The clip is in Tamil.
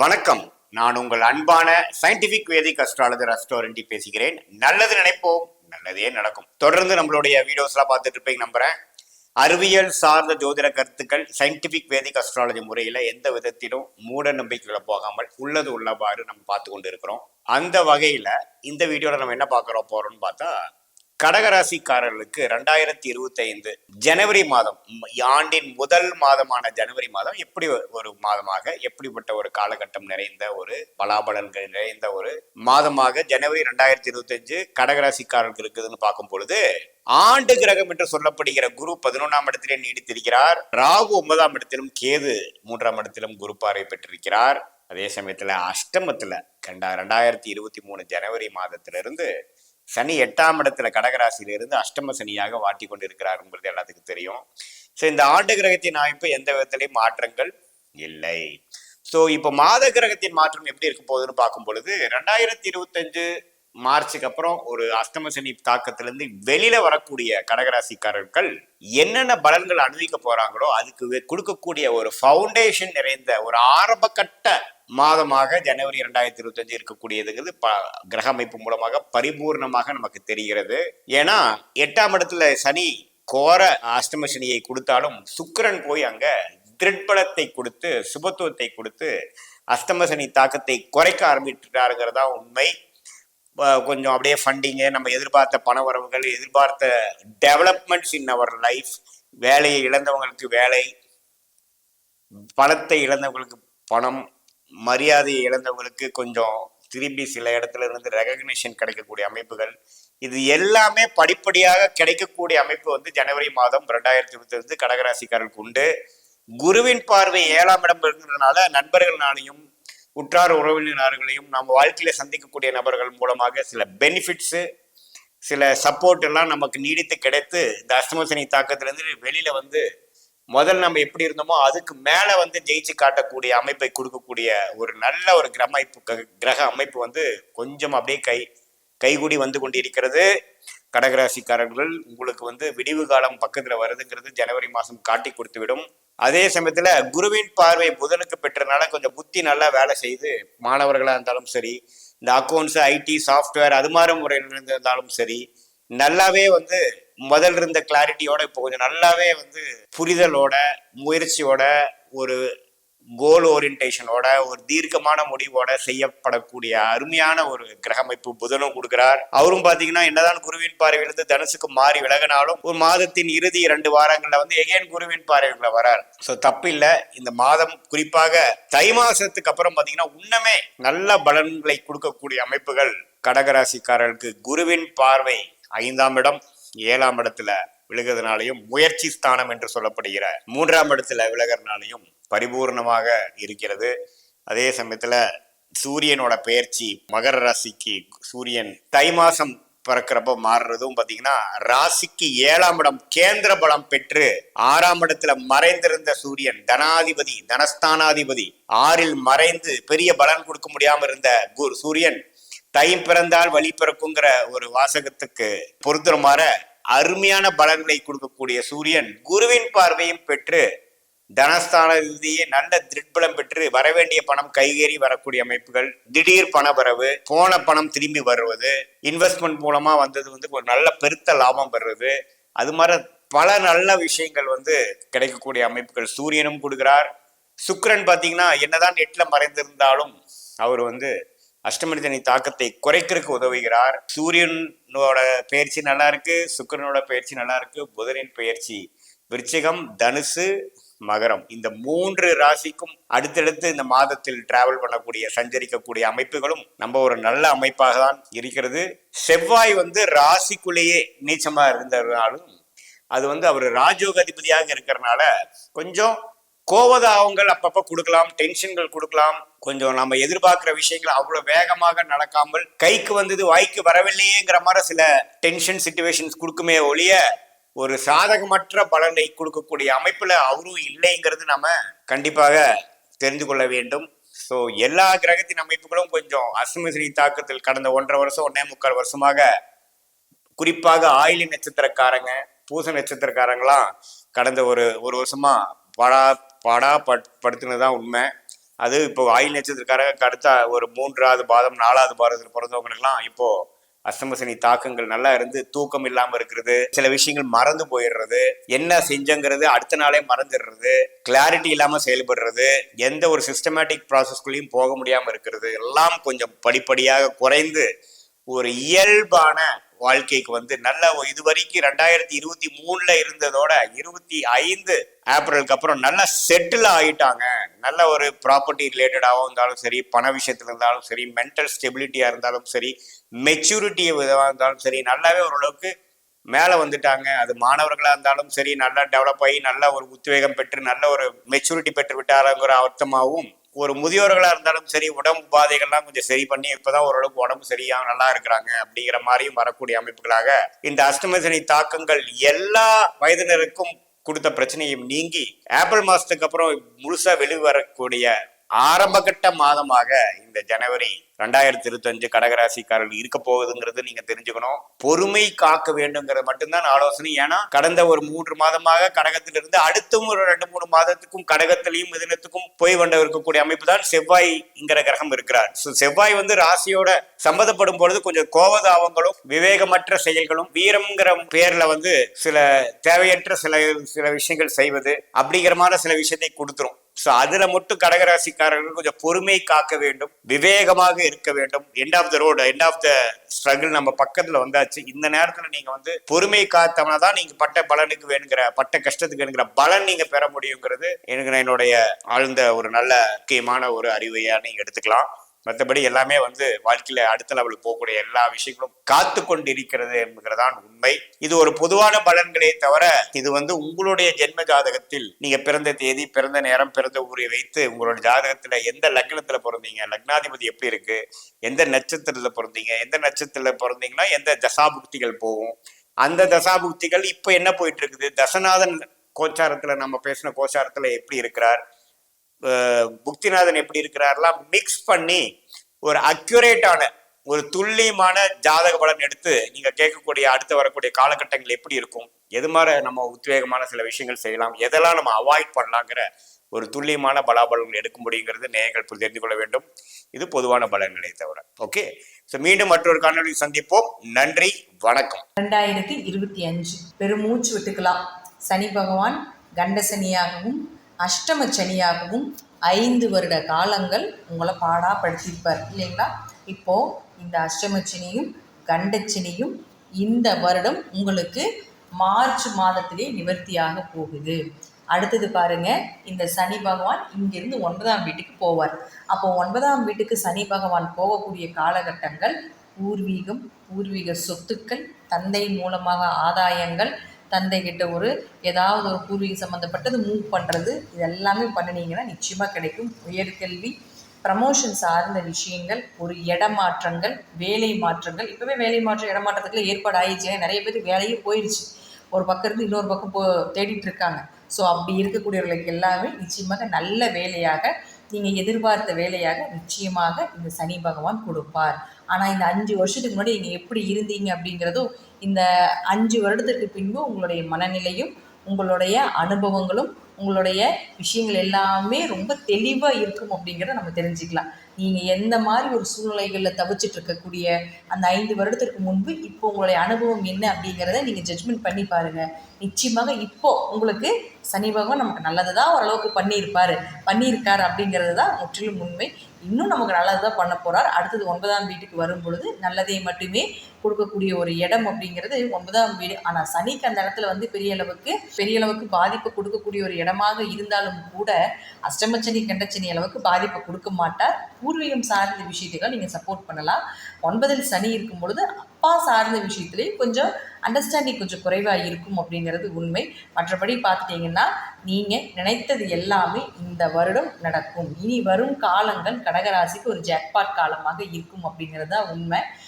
வணக்கம். நான் உங்கள் அன்பான சயின்டிபிக் வேதிக் அஸ்ட்ராலஜர் அஸ்ட்ரோரண்டி பேசுகிறேன். நல்லது நினைப்போம் நல்லதே நடக்கும். தொடர்ந்து நம்மளுடைய வீடியோஸ்லாம் பார்த்துட்டு இருப்பீங்க நம்புறேன். அறிவியல் சார்ந்த ஜோதிட கருத்துக்கள் சயின்டிபிக் வேதிக் அஸ்ட்ராலஜி முறையில் எந்த விதத்திலும் மூட நம்பிக்கைகளை போகாமல் உள்ளது உள்ளவாறு நம்ம பார்த்து கொண்டு இருக்கிறோம் அந்த வகையில் இந்த வீடியோவில் நம்ம என்ன பார்க்குறோம் போகிறோம்னு பார்த்தா கடகராசிக்காரர்களுக்கு ரெண்டாயிரத்தி இருபத்தி ஐந்து ஜனவரி மாதம் ஆண்டின் முதல் மாதமான ஜனவரி மாதம் எப்படி ஒரு மாதமாக எப்படிப்பட்ட ஒரு காலகட்டம் நிறைந்த ஒரு பலாபலன்கள் நிறைந்த ஒரு மாதமாக ஜனவரி ரெண்டாயிரத்தி இருபத்தி அஞ்சு கடகராசிக்காரர்களுக்கு இருக்குதுன்னு பார்க்கும் பொழுது ஆண்டு கிரகம் என்று சொல்லப்படுகிற குரு பதினொன்றாம் இடத்திலே நீடித்திருக்கிறார். ராகு ஒன்பதாம் இடத்திலும் கேது மூன்றாம் இடத்திலும் குரு பார்வை பெற்றிருக்கிறார். அதே சமயத்துல அஷ்டமத்துல கண்டா ரெண்டாயிரத்தி இருபத்தி மூணு ஜனவரி மாதத்திலிருந்து சனி எட்டாம் இடத்துல கடகராசியிலிருந்து அஷ்டம சனியாக வாட்டி கொண்டு இருக்கிறாருங்கிறது எல்லாத்துக்கும் தெரியும். ஸோ இந்த ஆண்டு கிரகத்தின் அமைப்பு எந்த விதத்திலையும் மாற்றங்கள் இல்லை. ஸோ இப்போ மாத கிரகத்தின் மாற்றம் எப்படி இருக்க போகுதுன்னு பார்க்கும் பொழுது ரெண்டாயிரத்தி இருபத்தஞ்சு மார்ச்சுக்கு அப்புறம் ஒரு அஷ்டம சனி தாக்கத்திலிருந்து வெளியில வரக்கூடிய கடகராசிக்காரர்கள் என்னென்ன பலன்கள் அனுபவிக்க போறாங்களோ அதுக்கு கொடுக்கக்கூடிய ஒரு ஃபவுண்டேஷன் நிறைந்த ஒரு ஆரம்பகட்ட மாதமாக ஜனவரி இரண்டாயிரத்தி இருபத்தஞ்சு இருக்கக்கூடியதுங்கிறது ப கிரக அமைப்பு மூலமாக பரிபூர்ணமாக நமக்கு தெரிகிறது. ஏன்னா எட்டாம் இடத்துல சனி கோர அஷ்டம சனியை கொடுத்தாலும் சுக்கரன் போய் அங்க திருட்பலத்தை கொடுத்து சுபத்துவத்தை கொடுத்து அஷ்டம சனி தாக்கத்தை குறைக்க ஆரம்பிட்டுட்டாருங்கிறதா உண்மை. கொஞ்சம் அப்படியே ஃபண்டிங்கு நம்ம எதிர்பார்த்த பண வரவுகள் எதிர்பார்த்த டெவலப்மெண்ட்ஸ் இன் அவர் லைஃப் வேலையை இழந்தவங்களுக்கு வேலை பணத்தை இழந்தவங்களுக்கு பணம் மரியாதையை இழந்தவங்களுக்கு கொஞ்சம் திரும்பி சில இடத்துல இருந்து ரெகக்னிஷன் கிடைக்கக்கூடிய அமைப்புகள். இது எல்லாமே படிப்படியாக கிடைக்கக்கூடிய அமைப்பு வந்து ஜனவரி மாதம் ரெண்டாயிரத்தி இருபத்தி கடகராசிக்காரர்களுக்கு உண்டு. குருவின் பார்வை ஏழாம் இடம் இருக்கிறதுனால நண்பர்களாலையும் உற்றார் உறவினர்களையும் நம்ம வாழ்க்கையில சந்திக்கக்கூடிய நபர்கள் மூலமாக சில பெனிஃபிட்ஸு சில சப்போர்ட் எல்லாம் நமக்கு நீடித்து கிடைத்து இந்த அஸ்தமசனி தாக்கத்திலிருந்து வெளியில வந்து முதல்ல நம்ம எப்படி இருந்தோமோ அதுக்கு மேல வந்து ஜெயிச்சு காட்டக்கூடிய அமைப்பை கொடுக்கக்கூடிய ஒரு நல்ல ஒரு கிரமைப்பு க- கிரக அமைப்பு வந்து கொஞ்சம் அப்படியே கை கைகூடி வந்து கொண்டிருக்கிறது. கடகராசிக்காரர்கள் உங்களுக்கு வந்து விடிவு காலம் பக்கத்தில் வருதுங்கிறது ஜனவரி மாதம் காட்டி கொடுத்துவிடும். அதே சமயத்தில் குருவின் பார்வை புதனுக்கு பெற்றனால கொஞ்சம் புத்தி நல்லா வேலை செய்து மாணவர்களாக இருந்தாலும் சரி இந்த அக்கௌண்ட்ஸ் ஐடி சாஃப்ட்வேர் அது மாதிரி முறையில் இருந்தாலும் சரி நல்லாவே வந்து முதல்ல இருந்த கிளாரிட்டியோட இப்போ கொஞ்சம் நல்லாவே வந்து புரிதலோட முயற்சியோட ஒரு கோல் ஓரியன்டேஷனோட ஒரு தீர்க்கமான முடிவோட செய்யப்படக்கூடிய அருமையான ஒரு கிரகமைப்பு புதனும் கொடுக்கிறார். அவரும் பாத்தீங்கன்னா என்னதான் குருவின் பார்வையிலிருந்து தனுசுக்கு மாறி விலகினாலும் ஒரு மாதத்தின் இறுதி இரண்டு வாரங்கள்ல வந்து எகேன் குருவின் பார்வைகளை வரார். ஸோ தப்பில்ல. இந்த மாதம் குறிப்பாக தை மாசத்துக்கு அப்புறம் பாத்தீங்கன்னா உன்னமே நல்ல பலன்களை கொடுக்கக்கூடிய அமைப்புகள் கடகராசிக்காரர்களுக்கு குருவின் பார்வை ஐந்தாம் இடம் ஏழாம் இடத்துல விழுகிறதுனாலையும் முயற்சி ஸ்தானம் என்று சொல்லப்படுகிற மூன்றாம் இடத்துல விலகிறதுனாலையும் பரிபூர்ணமாக இருக்கிறது. அதே சமயத்தில் சூரியனோட பெயர்ச்சி மகர ராசிக்கு சூரியன் தை மாசம் பிறக்கிறப்ப மாறுறதும் பார்த்தீங்கன்னா ராசிக்கு ஏழாம் இடம் கேந்திர பலம் பெற்று ஆறாம் இடத்துல மறைந்திருந்த சூரியன் தனாதிபதி தனஸ்தானாதிபதி ஆறில் மறைந்து பெரிய பலன் கொடுக்க முடியாம இருந்த குரு சூரியன் தை பிறந்தால் வழி பிறக்குங்கிற ஒரு வாசகத்துக்கு பொருத்துறமாற அருமையான பலன்களை கொடுக்கக்கூடிய சூரியன் குருவின் பார்வையும் பெற்று தனஸ்தான ரீதியை நல்ல திருட்பலம் பெற்று வரவேண்டிய பணம் கைகேறி வரக்கூடிய அமைப்புகள் திடீர் பண வரவு போன பணம் திரும்பி வருவது இன்வெஸ்ட்மெண்ட் மூலமா வந்தது வந்து ஒரு நல்ல பெருத்த லாபம் பெறுவது. அது மாதிரி பல நல்ல விஷயங்கள் வந்து கிடைக்கக்கூடிய அமைப்புகள். சூரியனும் கொடுக்கிறார். சுக்கரன் பார்த்தீங்கன்னா என்னதான் நெட்டில் மறைந்திருந்தாலும் அவர் வந்து அஷ்டமனிதனி தாக்கத்தை குறைக்கிறதுக்கு உதவுகிறார். சூரியனோட பயிற்சி நல்லா இருக்கு சுக்கரனோட பயிற்சி நல்லா இருக்கு புதனின் பயிற்சி விருச்சிகம் தனுசு மகரம். இந்த மூன்று ராசிக்கும் அடுத்தடுத்து இந்த மாதத்தில் டிராவல் பண்ணக்கூடிய சஞ்சரிக்கக்கூடிய அமைப்புகளும் நம்ம ஒரு நல்ல அமைப்பாக தான் இருக்கிறது. செவ்வாய் வந்து ராசிக்குள்ளேயே நீச்சமா இருந்ததுனாலும் அது வந்து அவர் ராஜோக அதிபதியாக இருக்கிறனால கொஞ்சம் கோவதாவங்கள் அப்பப்போ கொடுக்கலாம் டென்ஷன்கள் கொடுக்கலாம். கொஞ்சம் நம்ம எதிர்பார்க்குற விஷயங்கள் அவ்வளோ வேகமாக நடக்காமல் கைக்கு வந்தது வாய்க்கு வரவில்லையேங்கிற மாதிரி சில டென்ஷன் சுச்சுவேஷன்ஸ் கொடுக்குமே ஒழிய ஒரு சாதகமற்ற பலனை கொடுக்கக்கூடிய அமைப்பில் அவரும் இல்லைங்கிறது நம்ம கண்டிப்பாக தெரிந்து கொள்ள வேண்டும். ஸோ எல்லா கிரகத்தின் அமைப்புகளும் கொஞ்சம் அசுமசினி தாக்கத்தில் கடந்த ஒன்றரை வருஷம் ஒன்னே முக்கால் வருஷமாக குறிப்பாக ஆயிலி நட்சத்திரக்காரங்க பூச நட்சத்திரக்காரங்களாம் கடந்த ஒரு ஒரு வருஷமா படா படா பட் படுத்துனது தான் உண்மை. அது இப்போ ஆயில் நட்சத்திரக்காரங்க அடுத்த ஒரு மூன்றாவது பாதம் நாலாவது பாதத்தில் பிறந்தவங்களுக்குலாம் இப்போது அஸ்தமசனி தாக்கங்கள் நல்லா இருந்து தூக்கம் இல்லாம இருக்கிறது சில விஷயங்கள் மறந்து போயிடுறது என்ன செஞ்சங்கிறது அடுத்த நாளே மறந்துடுறது கிளாரிட்டி இல்லாம செயல்படுறது எந்த ஒரு சிஸ்டமேட்டிக் ப்ராசஸ்குள்ளேயும் போக முடியாம இருக்கிறது எல்லாம் கொஞ்சம் படிப்படியாக குறைந்து ஒரு இயல்பான வாழ்க்கைக்கு வந்து நல்ல இது வரைக்கும் ரெண்டாயிரத்தி இருபத்தி மூணுல இருந்ததோட இருபத்தி ஐந்து ஏப்ரலுக்கு அப்புறம் நல்லா செட்டில் ஆகிட்டாங்க நல்ல ஒரு ப்ராப்பர்ட்டி ரிலேட்டடாகவும் இருந்தாலும் சரி பண விஷயத்துல இருந்தாலும் சரி மென்டல் ஸ்டெபிலிட்டியாக இருந்தாலும் சரி மெச்சூரிட்டி விதமாக இருந்தாலும் சரி நல்லாவே ஓரளவுக்கு மேலே வந்துட்டாங்க. அது மாணவர்களாக இருந்தாலும் சரி நல்லா டெவலப் ஆகி நல்ல ஒரு உத்வேகம் பெற்று நல்ல ஒரு மெச்சூரிட்டி பெற்று விட்டாருங்கிற அர்த்தமாகவும் ஒரு முதியோர்களாக இருந்தாலும் சரி உடம்பு பாதைகள்லாம் கொஞ்சம் சரி பண்ணி இப்போதான் ஓரளவுக்கு உடம்பு சரியாக நல்லா இருக்கிறாங்க அப்படிங்கிற மாதிரியும் வரக்கூடிய அமைப்புகளாக இந்த அஷ்டமசனி தாக்கங்கள் எல்லா வயதினருக்கும் கொடுத்த பிரச்சனையும் நீங்கி ஏப்ரல் மாதத்துக்கு அப்புறம் முழுசா வெளிவரக்கூடிய ஆரம்பகட்ட மாதமாக இந்த ஜனவரி ரெண்டாயிரத்தி இருபத்தஞ்சு கடகராசிக்காரர்கள் இருக்க போகுதுங்கிறது நீங்க தெரிஞ்சுக்கணும். பொறுமை காக்க வேண்டுங்கிறது மட்டும்தான் ஆலோசனை. ஏன்னா கடந்த ஒரு மூன்று மாதமாக கடகத்திலிருந்து அடுத்தும் ஒரு ரெண்டு மூணு மாதத்துக்கும் கடகத்திலையும் மிதுனத்துக்கும் போய் கொண்டு இருக்கக்கூடிய அமைப்பு தான் செவ்வாய் என்கிற கிரகம் இருக்கிறார். ஸோ செவ்வாய் வந்து ராசியோட சம்மந்தப்படும் பொழுது கொஞ்சம் கோவதாவங்களும் விவேகமற்ற செயல்களும் வீரம்ங்கிற பேர்ல வந்து சில தேவையற்ற சில சில விஷயங்கள் செய்வது அப்படிங்கிற மாதிரி சில விஷயத்தை கொடுத்துரும். ஸோ அதுல மட்டும் கடகராசிக்காரர்கள் கொஞ்சம் பொறுமை காக்க வேண்டும் விவேகமாக இருக்க வேண்டும். End of the road end of the struggle நம்ம பக்கத்துல வந்தாச்சு. இந்த நேரத்துல நீங்க வந்து பொறுமை காத்தவனா தான் நீங்க பட்ட பலனுக்கு வேணுங்கிற பட்ட கஷ்டத்துக்கு வேணுங்கிற பலன் நீங்க பெற முடியுங்கிறது எனக்கு என்னுடைய ஆழ்ந்த ஒரு நல்ல முக்கியமான ஒரு அறிவையா நீங்க எடுத்துக்கலாம். மற்றபடி எல்லாமே வந்து வாழ்க்கையில அடுத்த லெவலுக்கு போகக்கூடிய எல்லா விஷயங்களும் காத்து கொண்டிருக்கிறது என்கிறதான் உண்மை. இது ஒரு பொதுவான பலன்களே தவிர இது வந்து உங்களுடைய ஜென்ம ஜாதகத்தில் நீங்க பிறந்த தேதி பிறந்த நேரம் பிறந்த ஊரை வைத்து உங்களோட ஜாதகத்துல எந்த லக்னத்துல பிறந்தீங்க லக்னாதிபதி எப்படி இருக்கு எந்த நட்சத்திரத்துல பிறந்தீங்க எந்த நட்சத்திரத்துல பிறந்தீங்கன்னா எந்த தசாபுக்திகள் போகும் அந்த தசாபுக்திகள் இப்ப என்ன போயிட்டு இருக்குது தசநாதன் கோச்சாரத்துல நம்ம பேசின கோச்சாரத்துல எப்படி இருக்கிறார் புக்திநாதன் எப்படி இருக்கிறாரெல்லாம் மிக்ஸ் பண்ணி ஒரு அக்யூரேட்டான ஒரு துல்லியமான ஜாதக பலன் எடுத்து நீங்க கேட்கக்கூடிய அடுத்து வரக்கூடிய காலகட்டங்கள் எப்படி இருக்கும்? எது மாதிரி நம்ம உத்வேகமான சில விஷயங்கள் செய்யலாம்? எதெல்லாம் நம்ம அவாய்ட் பண்ணலாங்கிற ஒரு துல்லியமான பலாபலங்கள் எடுக்க முடியுங்கிறது நேயர்கள் தெரிந்து கொள்ள வேண்டும். இது பொதுவான பலன்களை தவிர. ஓகே ஸோ மீண்டும் மற்றொரு காணொலி சந்திப்போம். நன்றி வணக்கம். ரெண்டாயிரத்தி இருபத்தி அஞ்சு. பெருமூச்சு விட்டுக்கலாம். சனி பகவான் கண்டசனியாகவும் அஷ்டம சனியாகவும் ஐந்து வருட காலங்கள் உங்களை பாடாப்படுத்தியிருப்பார் இல்லைங்களா? இப்போ இந்த அஷ்டம சனியும் கண்டச்சனியும் இந்த வருடம் உங்களுக்கு மார்ச் மாதத்திலே நிவர்த்தியாக போகுது. அடுத்தது பாருங்க இந்த சனி பகவான் இங்கிருந்து ஒன்பதாம் வீட்டுக்கு போவார். அப்போ ஒன்பதாம் வீட்டுக்கு சனி பகவான் போகக்கூடிய காலகட்டங்கள் பூர்வீகம் பூர்வீக சொத்துக்கள் தந்தை மூலமாக ஆதாயங்கள் தந்தைகிட்ட ஒரு ஏதாவது ஒரு பூர்வீக சம்மந்தப்பட்டது மூவ் பண்ணுறது இது எல்லாமே பண்ணினீங்கன்னா நிச்சயமாக கிடைக்கும். உயர்கல்வி ப்ரமோஷன் சார்ந்த விஷயங்கள் ஒரு இடமாற்றங்கள் வேலை மாற்றங்கள். இப்போவே வேலை மாற்றம் இடமாற்றத்துக்குள்ள ஏற்பாடு ஆயிடுச்சு ஏன்னா நிறைய பேர் வேலையே போயிடுச்சு ஒரு பக்கம் இருந்து இன்னொரு பக்கம் போ தேடிட்டு இருக்காங்க. ஸோ அப்படி இருக்கக்கூடியவர்களுக்கு எல்லாமே நிச்சயமாக நல்ல வேலையாக நீங்கள் எதிர்பார்த்த வேலையாக நிச்சயமாக இந்த சனி பகவான் கொடுப்பார். ஆனால் இந்த அஞ்சு வருஷத்துக்கு முன்னாடி நீங்கள் எப்படி இருந்தீங்க அப்படிங்கிறதும் இந்த அஞ்சு வருடத்துக்கு பின்பு உங்களுடைய மனநிலையும் உங்களுடைய அனுபவங்களும் உங்களுடைய விஷயங்கள் எல்லாமே ரொம்ப தெளிவாக இருக்கும் அப்படிங்கிறத நம்ம தெரிஞ்சுக்கலாம். நீங்கள் எந்த மாதிரி ஒரு சூழ்நிலைகளில் தவிச்சிட்டு இருக்கக்கூடிய அந்த ஐந்து வருடத்திற்கு முன்பு இப்போ உங்களுடைய அனுபவம் என்ன அப்படிங்கிறத நீங்கள் ஜட்ஜ்மெண்ட் பண்ணி பாருங்கள் நிச்சயமாக இப்போ உங்களுக்கு சனி பகவான் நமக்கு நல்லது தான் ஓரளவுக்கு பண்ணியிருப்பார். பண்ணியிருக்கார் அப்படிங்கிறது தான் முற்றிலும் உண்மை. இன்னும் நமக்கு நல்லது தான் பண்ண போகிறார் அடுத்தது ஒன்பதாம் வீட்டுக்கு வரும் பொழுது நல்லதை மட்டுமே கொடுக்கக்கூடிய ஒரு இடம் அப்படிங்கிறது ஒன்பதாம் வீடு. ஆனால் சனிக்கு அந்த இடத்துல வந்து பெரிய அளவுக்கு பெரிய அளவுக்கு பாதிப்பு கொடுக்கக்கூடிய ஒரு இடமாக இருந்தாலும் கூட அஷ்டமச்சனி கண்டச்சனி அளவுக்கு பாதிப்பை கொடுக்க மாட்டார். பூர்வீகம் சார்ந்த விஷயத்துக்காக நீங்கள் சப்போர்ட் பண்ணலாம். ஒன்பதில் சனி இருக்கும் பொழுது அப்பா சார்ந்த விஷயத்துலேயும் கொஞ்சம் அண்டர்ஸ்டாண்டிங் கொஞ்சம் குறைவாக இருக்கும் அப்படிங்கிறது உண்மை. மற்றபடி பார்த்துட்டிங்கன்னா நீங்கள் நினைத்தது எல்லாமே இந்த வருடம் நடக்கும். இனி வரும் காலங்கள் கடகராசிக்கு ஒரு ஜாக்பாட் காலமாக இருக்கும் அப்படிங்கிறது தான் உண்மை.